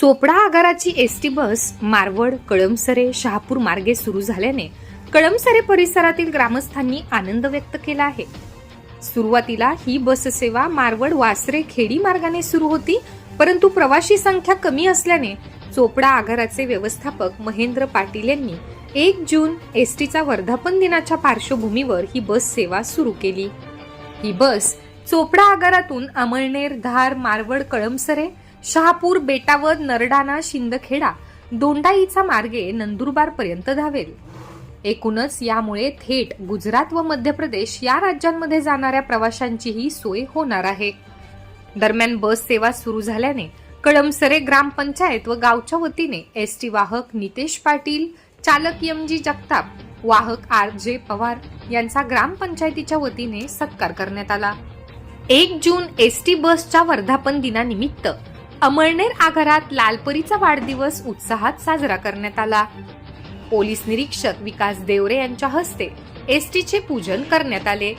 Chopra आगाराची S T bus Marwad Kalamsare Shahapur मार्गे सुरू झाल्याने कळमसरे परिसरातील ग्रामस्थांनी आनंद व्यक्त केला आहे. सुरुवातीला ही बस सेवा मारवड वासरे खेडी मार्गाने सुरू होती परंतु प्रवाशी संख्या कमी असल्याने चोपडा आगाराचे व्यवस्थापक महेंद्र पाटील यांनी एक जून एस टीचा वर्धापन दिनाच्या पार्श्वभूमीवर ही बस सेवा सुरू केली. ही बस चोपडा आगारातून अमळनेर धार मारवड कळमसरे शहापूर बेटावद नरडाणा शिंदखेडा दोंडाईचा मार्गे नंदुरबार पर्यंत धावेल. एकूणच यामुळे थेट गुजरात व मध्य प्रदेश या राज्यांमध्ये जाणाऱ्या प्रवाशांचीही सोय होणार आहे. दरम्यान बस सेवा सुरू झाल्याने कळमसरे ग्रामपंचायत व गावच्या वतीने एस टी वाहक नितेश पाटील चालक एम जी जगताप वाहक आर जे पवार यांचा ग्रामपंचायतीच्या वतीने सत्कार करण्यात आला. एक जून एस टी बसच्या वर्धापन दिनानिमित्त अमळनेर आगारात लालपरीचा वाढदिवस उत्साहात साजरा करण्यात आला. पोलीस निरीक्षक विकास देवरे यांच्या हस्ते एस टीचे पूजन करण्यात आले.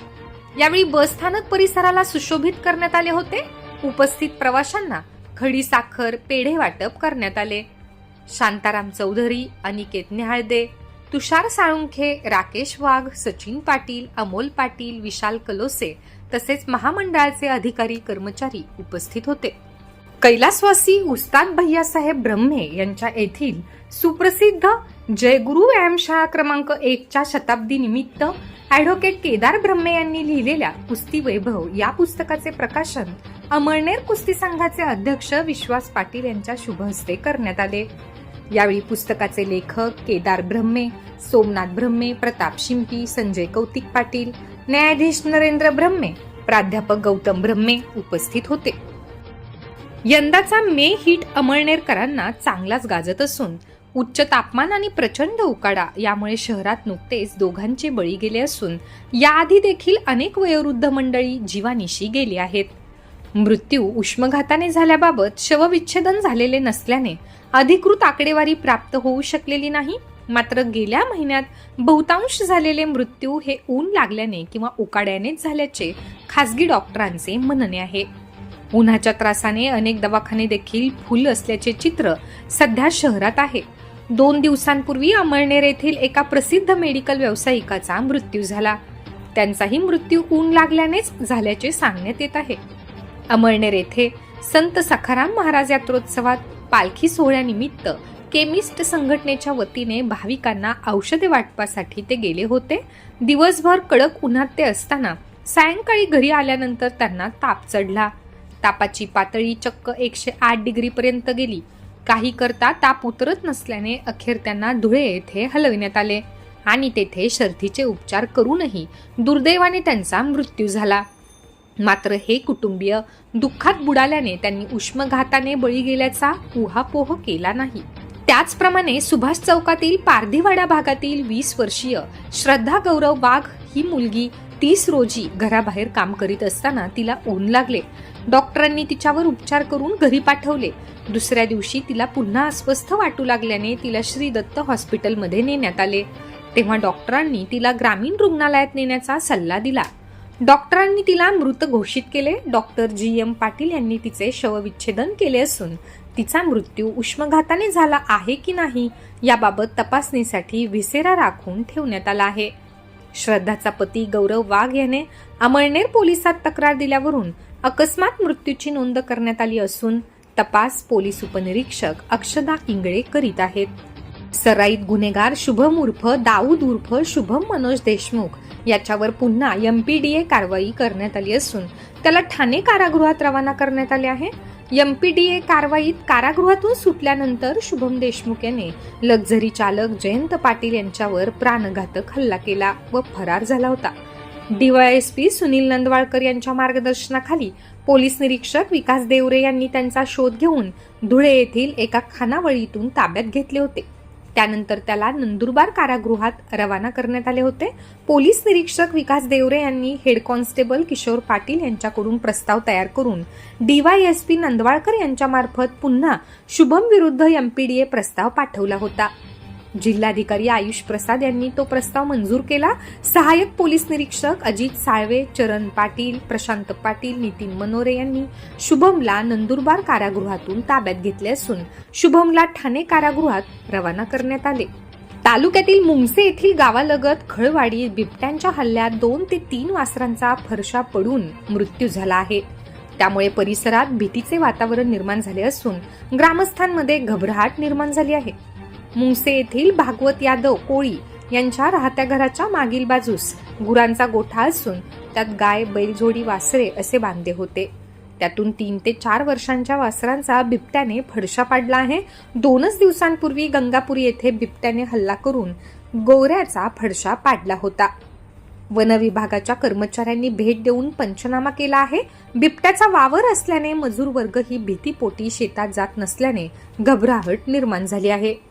यावेळी बस स्थानक परिसराला सुशोभित करण्यात आले होते. उपस्थित प्रवाशांना खडी साखर पेढे वाटप करण्यात आले. शांताराम चौधरी अनिकेत निहाळदे तुषार साळुंखे राकेश वाघ सचिन पाटील अमोल पाटील विशाल कलोसे तसेच महामंडळाचे अधिकारी कर्मचारी उपस्थित होते. कैलासवासी उस्ताद भैयासाहेब ब्रह्मे यांच्या येथील सुप्रसिद्ध जयगुरु व्यायामशाळा क्रमांक एकच्या शताब्दी निमित्त ॲडव्होकेट केदार ब्रह्मे यांनी लिहिलेल्या कुस्ती वैभव या पुस्तकाचे प्रकाशन अमळनेर कुस्ती संघाचे अध्यक्ष विश्वास पाटील यांच्या शुभ हस्ते करण्यात आले. यावेळी पुस्तकाचे लेखक केदार ब्रह्मे सोमनाथ ब्रह्मे प्रताप शिंपी संजय कौतिक पाटील न्यायाधीश नरेंद्र ब्रह्मे प्राध्यापक गौतम ब्रह्मे उपस्थित होते. यंदाचा मे हिट अमळनेरकरांना चांगलाच गाजत असून उच्च तापमान आणि प्रचंड उकाडा यामुळे शहरात नुकतेच दोघांचे बळी गेले असून याआधी देखील अनेक वयोवृद्ध मंडळी जीवानिशी गेली आहेत. मृत्यू उष्मघाताने झाल्याबाबत शवविच्छेदन झालेले नसल्याने अधिकृत आकडेवारी प्राप्त होऊ शकलेली नाही. मात्र गेल्या महिन्यात बहुतांश झालेले मृत्यू हे ऊन लागल्याने किंवा उकाड्यानेच झाल्याचे खासगी डॉक्टरांचे म्हणणे आहे. उन्हाच्या त्रासाने अनेक दवाखाने देखील फुल असल्याचे चित्र सध्या शहरात आहे. दोन दिवसांपूर्वी अमळनेर येथील एका प्रसिद्ध मेडिकल व्यावसायिकाचा मृत्यू झाला. त्यांचाही मृत्यू ऊन लागल्यानेच झाल्याचे सांगण्यात येत आहे. अमळनेर येथे संत सखाराम महाराज यात्रोत्सवात पालखी सोहळ्यानिमित्त केमिस्ट संघटनेच्या वतीने भाविकांना औषधे वाटपासाठी ते गेले होते. दिवसभर कडक उन्हात ते असताना सायंकाळी घरी आल्यानंतर त्यांना ताप चढला. तापाची पातळी चक्क एकशे आठ डिग्रीपर्यंत गेली. काही करता ताप उतरत नसल्याने अखेर त्यांना धुळे येथे हलविण्यात आले. आणि तेथे शर्थीचे उपचार करूनही दुर्दैवाने त्यांचा मृत्यू झाला. मात्र हे कुटुंबीय दुःखात बुडाल्याने त्यांनी उष्मघाताने बळी गेल्याचा उहापोह केला नाही. त्याचप्रमाणे सुभाष चौकातील पारधीवाडा भागातील वीस वर्षीय श्रद्धा गौरव वाघ ही मुलगी तीस रोजी घराबाहेर काम करीत असताना तिला ऊन लागले. डॉक्टरांनी तिच्यावर उपचार करून घरी पाठवले. दुसऱ्या दिवशी तिला पुन्हा अस्वस्थ वाटू लागल्याने तिला श्री दत्त हॉस्पिटलमध्ये नेण्यात आले. तेव्हा डॉक्टरांनी तिला ग्रामीण रुग्णालयात नेण्याचा सल्ला दिला. डॉक्टरांनी तिला मृत घोषित केले. डॉक्टर जी एम पाटील यांनी तिचे शवविच्छेदन केले असून तिचा मृत्यू उष्मघाताने झाला आहे की नाही याबाबत तपासणीसाठी व्हिसेरा राखून ठेवण्यात आला आहे. श्रद्धाचा पती गौरव वाघ याने अमळनेर पोलिसात तक्रार दिल्यावरून अकस्मात मृत्यूची नोंद करण्यात आली असून तपास पोलीस उपनिरीक्षक अक्षदा किंगळे करीत आहेत. सराईत गुन्हेगार शुभम उर्फ दाऊद उर्फ शुभम मनोज देशमुख याच्यावर पुन्हा एमपीडीए कारवाई करण्यात आली असून त्याला ठाणे कारागृहात रवाना करण्यात आले आहे. यम पी डी ए कारवाईत कारागृहातून सुटल्यानंतर शुभम देशमुख याने लक्झरी चालक जयंत पाटील यांच्यावर प्राणघातक हल्ला केला व फरार झाला होता. डीवायएसपी सुनील नंदवाळकर यांच्या मार्गदर्शनाखाली पोलीस निरीक्षक विकास देवरे यांनी त्यांचा शोध घेऊन धुळे येथील एका खानावळीतून ताब्यात घेतले होते. त्यानंतर त्याला नंदुरबार कारागृहात रवाना करण्यात आले होते. पोलीस निरीक्षक विकास देवरे यांनी हेड कॉन्स्टेबल किशोर पाटील यांच्याकडून प्रस्ताव तयार करून डीवायएसपी नंदवाळकर यांच्यामार्फत पुन्हा शुभम विरुद्ध एमपीडीए प्रस्ताव पाठवला होता. जिल्हाधिकारी आयुष प्रसाद यांनी तो प्रस्ताव मंजूर केला. सहाय्यक पोलीस निरीक्षक अजित साळवे चरण पाटील प्रशांत पाटील नितीन मनोरे यांनी शुभमला नंदुरबार कारागृहातून ताब्यात घेतले असून शुभमला ठाणे कारागृहात रवाना करण्यात आले. तालुक्यातील मुंगसे येथील गावालगत खळवाडी बिबट्यांच्या हल्ल्यात दोन ते तीन वासरांचा फरशा पडून मृत्यू झाला आहे. त्यामुळे परिसरात भीतीचे वातावरण निर्माण झाले असून ग्रामस्थांमध्ये घबराहट निर्माण झाली आहे. मुंगसे येथील भागवत यादव कोळी यांच्या राहत्या घराच्या मागील बाजूस गुरांचा गोठा असून त्यात गाय बैलजोडी वासरे असे बांधले होते. त्यातून तीन ते चार वर्षांच्या वासरांचा बिबट्याने फडशा पाडला आहे. दोनच दिवसांपूर्वी गंगापुरी येथे बिबट्याने हल्ला करून गोऱ्याचा फडशा पाडला होता. वन विभागाच्या कर्मचाऱ्यांनी भेट देऊन पंचनामा केला आहे. बिबट्याचा वावर असल्याने मजूर वर्ग ही भीतीपोटी शेतात जात नसल्याने घबराहट निर्माण झाली आहे.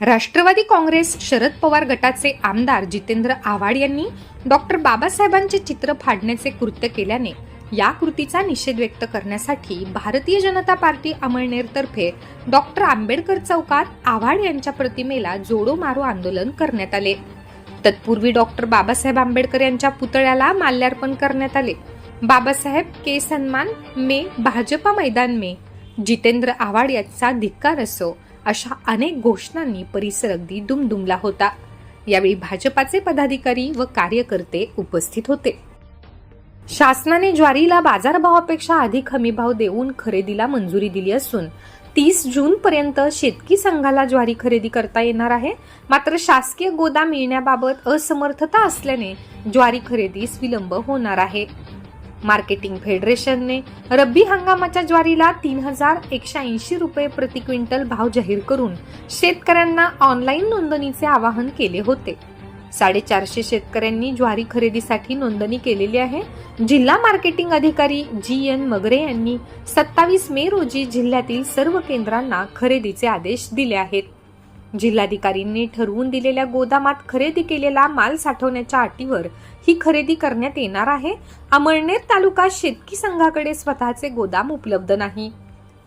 राष्ट्रवादी काँग्रेस शरद पवार गटाचे आमदार जितेंद्र आव्हाड यांनी डॉक्टर बाबासाहेबांचे चित्र फाडण्याचे कृत्य केल्याने या कृतीचा निषेध व्यक्त करण्यासाठी भारतीय जनता पार्टी अमळनेरतर्फे डॉक्टर आंबेडकर चौकात आव्हाड यांच्या प्रतिमेला जोडो मारो आंदोलन करण्यात आले. तत्पूर्वी डॉक्टर बाबासाहेब आंबेडकर यांच्या पुतळ्याला माल्यार्पण करण्यात आले. बाबासाहेब के सन्मान मे भाजपा मैदान मे. जितेंद्र आव्हाड यांचा धिक्कार असो अशा अनेक घोषणांनी परिसर अगदी दुमदुमला होता. यावेळी भाजपाचे पदाधिकारी व कार्यकर्ते उपस्थित होते. शासनाने ज्वारीला बाजारभावापेक्षा अधिक हमीभाव देऊन खरेदीला मंजुरी दिली असून तीस जून पर्यंत शेतकी संघाला ज्वारी खरेदी करता येणार आहे. मात्र शासकीय गोदाम मिळण्याबाबत असमर्थता असल्याने ज्वारी खरेदीस विलंब होणार आहे. मार्केटिंग फेडरेशनने रब्बी हंगामाच्या ज्वारीला तीन हजार एकशे ऐंशी रुपये प्रति क्विंटल भाव जाहीर करून शेतकऱ्यांना ऑनलाईन नोंदणीचे आवाहन केले होते. साडेचारशे शेतकऱ्यांनी ज्वारी खरेदीसाठी नोंदणी केलेली आहे. जिल्हा मार्केटिंग अधिकारी जी एन मगरे यांनी सत्तावीस मे रोजी जिल्ह्यातील सर्व केंद्रांना खरेदीचे आदेश दिले आहेत. जिल्हाधिकारींनी ठरवून दिलेल्या गोदामात खरेदी केलेला माल साठवण्याच्या अटीवर ही खरेदी करण्यात येणार आहे. अमळनेर तालुका शेतकी संघाकडे स्वतःचे गोदाम उपलब्ध नाही.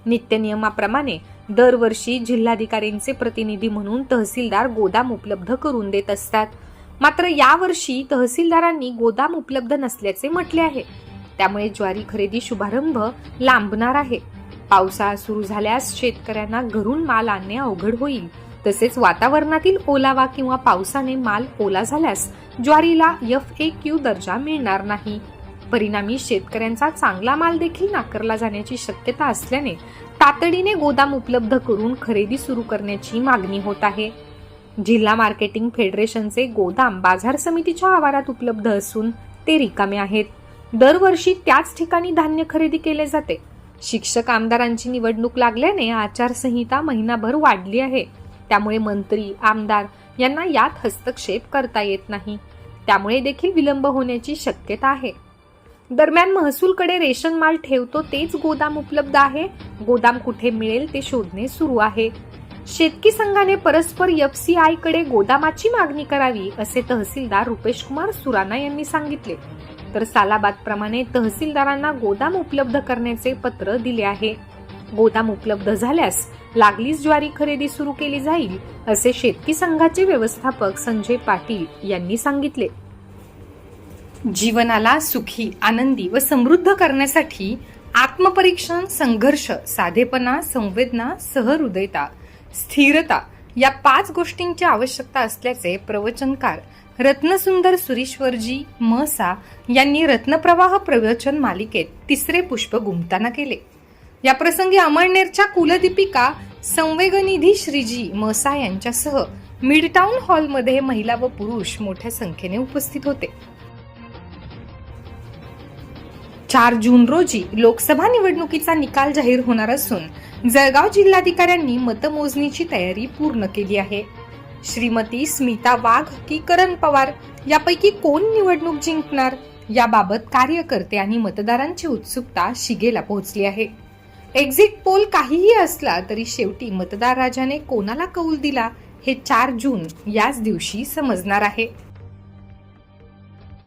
नित्य नियमाप्रमाणे दरवर्षी जिल्हाधिकारींचे प्रतिनिधी म्हणून तहसीलदार गोदाम उपलब्ध करून देत असतात. मात्र यावर्षी तहसीलदारांनी गोदाम उपलब्ध नसल्याचे म्हटले आहे. त्यामुळे ज्वारी खरेदी शुभारंभ लांबणार आहे. पावसाळा सुरू झाल्यास शेतकऱ्यांना घरून माल आणणे अवघड होईल. तसेच वातावरणातील ओलावा किंवा पावसाने माल ओला झाल्यास ज्वारीला एफ ए क्यू दर्जा मिळणार नाही. परिणामी शेतकऱ्यांचा चांगला माल देखील नाकारला जाण्याची शक्यता असल्याने तातडीने गोदाम उपलब्ध करून खरेदी सुरू करण्याची मागणी होत आहे. जिल्हा मार्केटिंग फेडरेशनचे गोदाम बाजार समितीच्या आवारात उपलब्ध असून ते रिकामे आहेत. दरवर्षी त्याच ठिकाणी धान्य खरेदी केले जाते. शिक्षक आमदारांची निवडणूक लागल्याने आचारसंहिता महिनाभर वाढली आहे. त्यामुळे मंत्री आमदार यांना यात हस्तक्षेप करता येत नाही. त्यामुळे देखील विलंब होण्याची शक्यता आहे. दरम्यान महसूलकडे रेशन माल ठेवतो तेच गोदाम उपलब्ध आहे. गोदाम कुठे मिळेल ते शोधणे सुरू आहे. शेतकी संघाने परस्पर एफ सी आयकडे गोदामाची मागणी करावी असे तहसीलदार रुपेश कुमार सुराणा यांनी सांगितले. तर सालाबाद प्रमाणे तहसीलदारांना गोदाम उपलब्ध करण्याचे पत्र दिले आहे. गोदाम उपलब्ध झाल्यास लागलीच ज्वारी खरेदी सुरू केली जाईल असे शेतकी संघाचे व्यवस्थापक संजय पाटील यांनी सांगितले. जीवनाला सुखी आनंदी व समृद्ध करण्यासाठी आत्मपरीक्षण संघर्ष साधेपणा संवेदना सहृदयता स्थिरता या पाच गोष्टींची आवश्यकता असल्याचे प्रवचनकार रत्नसुंदर सुरीश्वरजी महसा यांनी रत्नप्रवाह प्रवचन मालिकेत तिसरे पुष्प गुंफताना केले. या प्रसंगी अमळनेरच्या कुलदीपिका संवेगनिधी श्रीजी मसा यांच्यासह मिडटाऊन हॉलमध्ये महिला व पुरुष मोठ्या संख्येने उपस्थित होते. चार जून रोजी लोकसभा निवडणुकीचा निकाल जाहीर होणार असून जळगाव जिल्हाधिकाऱ्यांनी मतमोजणीची तयारी पूर्ण केली आहे. श्रीमती स्मिता वाघ की करण पवार यापैकी कोण निवडणूक जिंकणार? याबाबत कार्यकर्ते आणि मतदारांची उत्सुकता शिगेला पोहोचली आहे. एक्झिट पोल काहीही असला तरी शेवटी मतदार राजाने कोणाला कौल दिला हे चार जून याच दिवशी समजणार आहे.